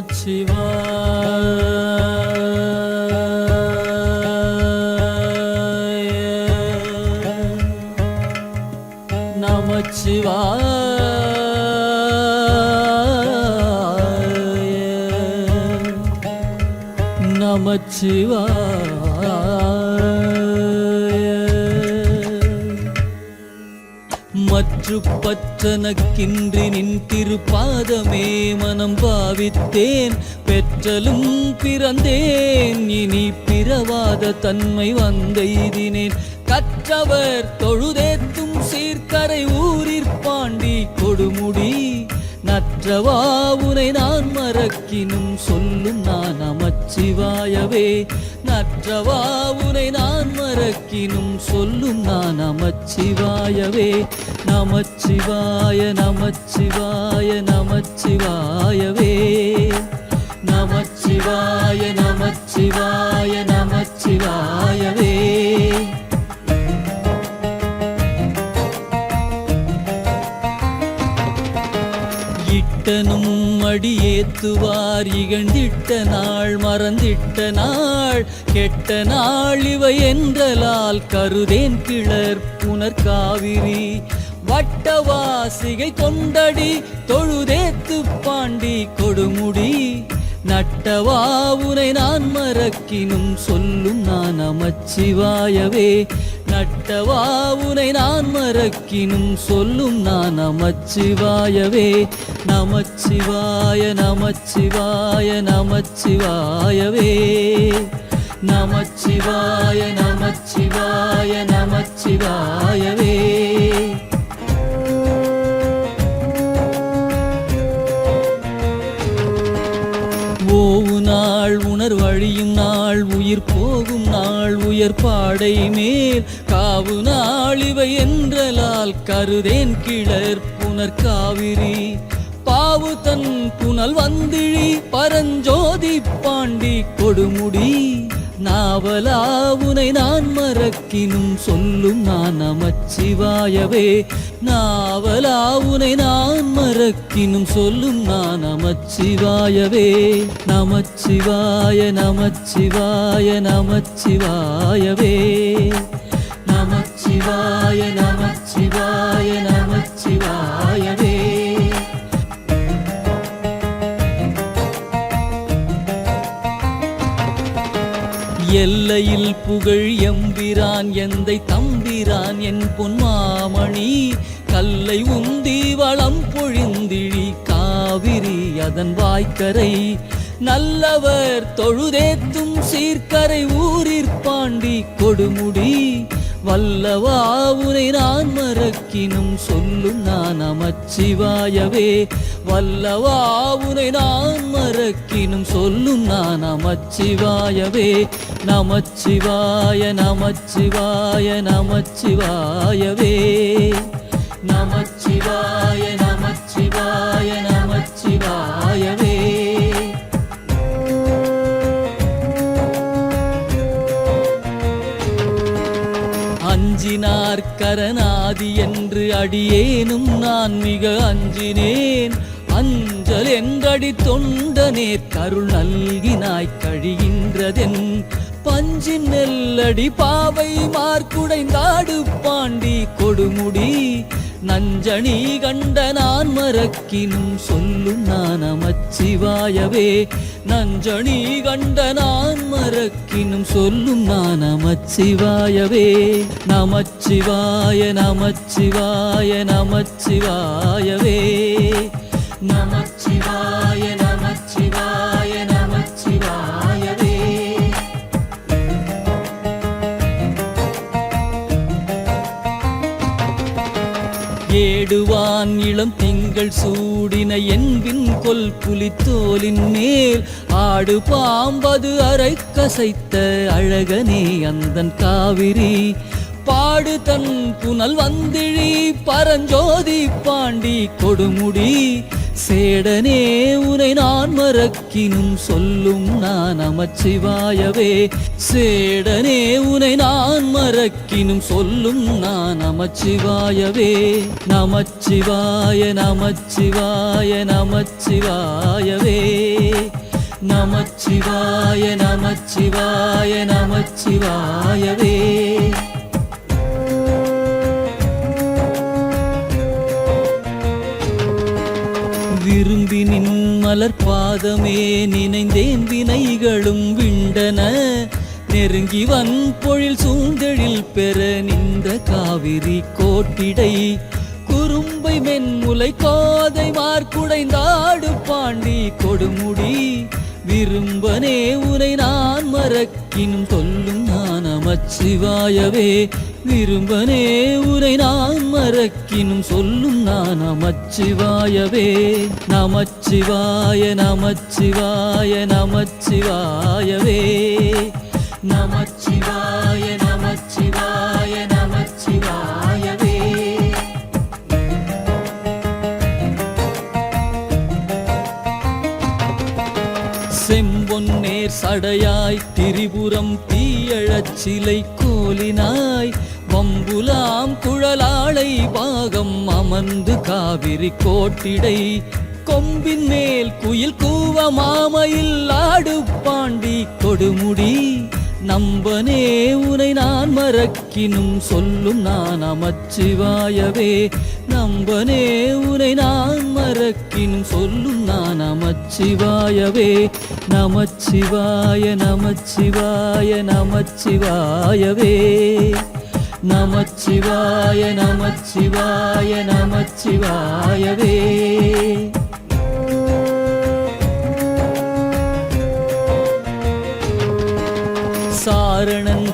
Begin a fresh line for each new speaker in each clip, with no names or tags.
நமச்சிவா நமச்சிவா நமச்சிவா மற்று பற்றனக்கின்றி நின் திருப்பாதமே மனம் பாவித்தேன். பெற்றலும் பிறந்தேன் இனி பிறவாத தன்மை வந்தெய்தினேன். கற்றவர் தொழுதேத்தும் சீர்கரை ஊரிற் பாண்டி கொடுமுடி. நற்றவா உனை நான் மறக்கினும் சொல்லும் நான் நமச்சிவாயவே நற்றவா உனை நான் மறக்கினும் சொல்லும் நான் நமச்சிவாயவே. நமச்சிவாய நமச்சிவாய நமச்சிவாயவே. நமச்சிவாய நமச்சிவாய நமச்சிவாயவே. இட்டனும் அடியேத்துவார் இகன் இகழ்ந்திட்ட நாள் மறந்திட்ட நாள் கெட்ட நாள் இவை என்றலால் கருதேன் கிளர் புனர் காவிரி வட்டவாசிகை கொண்டடி தொழுதேத்து பாண்டி கொடுமுடி. நட்டவா உனை நான் மறக்கினும் சொல்லும் நான் அமச்சிவாயவே. நட்டவா உனை நான் மறக்கினும் சொல்லும் நான் நமச்சிவாயவே நமச்சிவாய நமச்சிவாய நமச்சிவாயவே. நமச்சிவாய நமச்சிவாய நமச்சிவாயவே. நாள் உணர்வழியும் நாள் உயிர் போகும் நாள் உயர் பாடை மேல். காவு நாள் இவை என்றலால் கருதேன் கிளர் புனர் காவிரி. பாவு தன் புனல் வந்திழி பரஞ்சோதி பாண்டி கொடுமுடி. நாவலா உனை நான் மறக்கினும் சொல்லும் நான் நமச்சிவாயவே. நாவலா உனை நான் மறக்கினும் சொல்லும் நான் நமச்சிவாயவே. நமச்சிவாய நமச்சிவாய நமச்சிவாயவே. நமச்சிவாய நமச்சிவாய நம புகழ் எம்பிரான் எந்தை தம்பிரான் என் பொன்மாமணி. கல்லை உந்தி வளம் பொழிந்திழி காவிரி அதன் வாய்க்கரை. நல்லவர் தொழுதேத்தும் சீர்கரை ஊரிற் பாண்டி கொடுமுடி. வல்லவா உனை நான் மறக்கினும் சொல்லும் நான் அமச்சிவாயவே. வல்லவா உனை நான் மறக்கினும் சொல்லும் நான் அமச்சிவாயவே. நமச்சிவாய நமச்சிவாய நமச்சிவாயவே. நமச்சிவாய நமச்சிவாய நமச்சிவாயவே. சரணாதி என்று அடியேனும் நான் மிக அஞ்சினேன். அஞ்சல் என்றடி தொண்டனே கருள் நல்கினாய் கழிகின்றதென். பஞ்சு நெல்லடி பாவை மார்க்குடைந்தாடு பாண்டி கொடுமுடி. நஞ்சணி கண்ட நான் மறக்கினும் சொல்லும் நான் அமச்சிவாயவே நஞ்சணி கண்ட நான் மறக்கினும் சொல்லும் நான் அமச்சிவாயவே நமச்சிவாய நமச்சிவாய நமச்சிவாயவே நமச்சிவாய ஏடுவான் இளம் திங்கள் சூடின என்பின் கொல் புலித்தோலின் மேல். ஆடு பாம்பது அரை கசைத்த அழகனே அந்தன் காவிரி. பாடு தன் புனல் வந்திழி பரஞ்சோதி பாண்டி கொடுமுடி. சேடனே உனை நான் மறக்கினும் சொல்லும் நான் நமச்சிவாயவே. சேடனே உனை நான் மறக்கினும் சொல்லும் நான் நமச்சிவாயவே. நமச்சிவாய நமச்சிவாய நமச்சிவாயவே. நமச்சிவாய நமச்சிவாய நமச்சிவாயவே. விரும்பி நின் மலர் பாதமே நினைந்தேன் வினைகளும் விண்டன. நெருங்கி வன் பொழில் சூழ்ந்தெழில் பெற நின்ற காவிரி கோட்டிடை. குறும்பை மென்முலை கோதை மார்குடைந்தாடு பாண்டி கொடுமுடி. விரும்பனே உனை நான் மறக்கினும் சொல்லும் நான் அமச்சிவாயவே விரும்பனே உனை நான் மறக்கினும் சொல்லும் நான் அமச்சிவாயவே நமச்சிவாய நமச்சிவாய நமச்சிவாயவே. நமச்சிவாய நேர் சடையாய் திரிபுரம் தீயழச்சிலை கோலினாய் வம்புலாம் குழலாளை பாகம் அமர்ந்து காவிரி கோட்டிடை. கொம்பின் மேல் குயில் கூவ மாமையில் ஆடு பாண்டி கொடுமுடி. நம்பனே உனை நான் மறக்கினும் சொல்லும் நான் அமச்சிவாயவே அம்பனே உனை நான் மறக்கினும் சொல்லும் நான் நமச்சிவாயவே. நமச்சிவாய நமச்சிவாய நமச்சிவாயவே. நமச்சிவாய நமச்சிவாய நமச்சிவாயவே.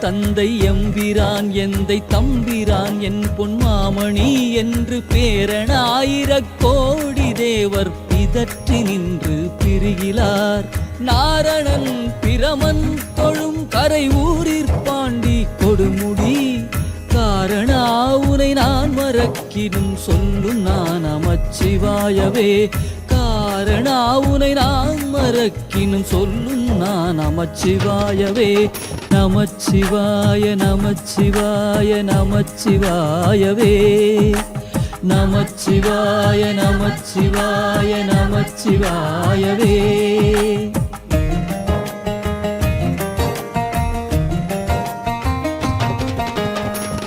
தந்தை எம்பிரான் எந்தை தம்பிரான் என் பொன்மாமணி என்று பேரனாயிரக் கோடி தேவர் பிதற்றி நின்று பிரிகிலார் நாரணன் பிரமன் தொழும் கரை ஊரிற் பாண்டி கொடுமுடி. காரணா உனை நான் மறக்கினும் சொல்லும் நான் நமச்சிவாயவே காரணா உனை நான் மறக்கினும் சொல்லும் நான் நமச்சிவாயவே. நமச்சிவாய நமச்சிவாய நமச்சிவாயவே. நமச்சிவாய நமச்சிவாய நமச்சிவாயவே.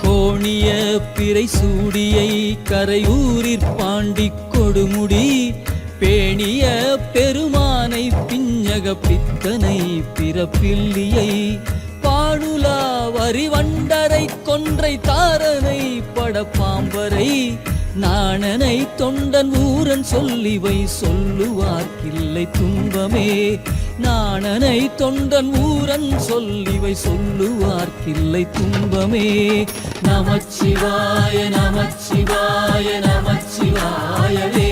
கோணிய பிறை சூடியை கரையூரிற் பாண்டி கொடுமுடி. பேணிய பெருமானை பிஞ்சக பித்தனை பிறப்பில்லியை பாடுலா வரிவண்டரை கொன்றை தாரனை படப்பாம்பரை நாணனை தொண்டன் ஊரன் சொல்லிவை சொல்லுவார்க்கில்லை துன்பமே. நாணனை தொண்டன் ஊரன் சொல்லிவை சொல்லுவார்க்கில்லை துன்பமே. நமச்சிவாய நமச்சிவாய நமச்சிவாயவே.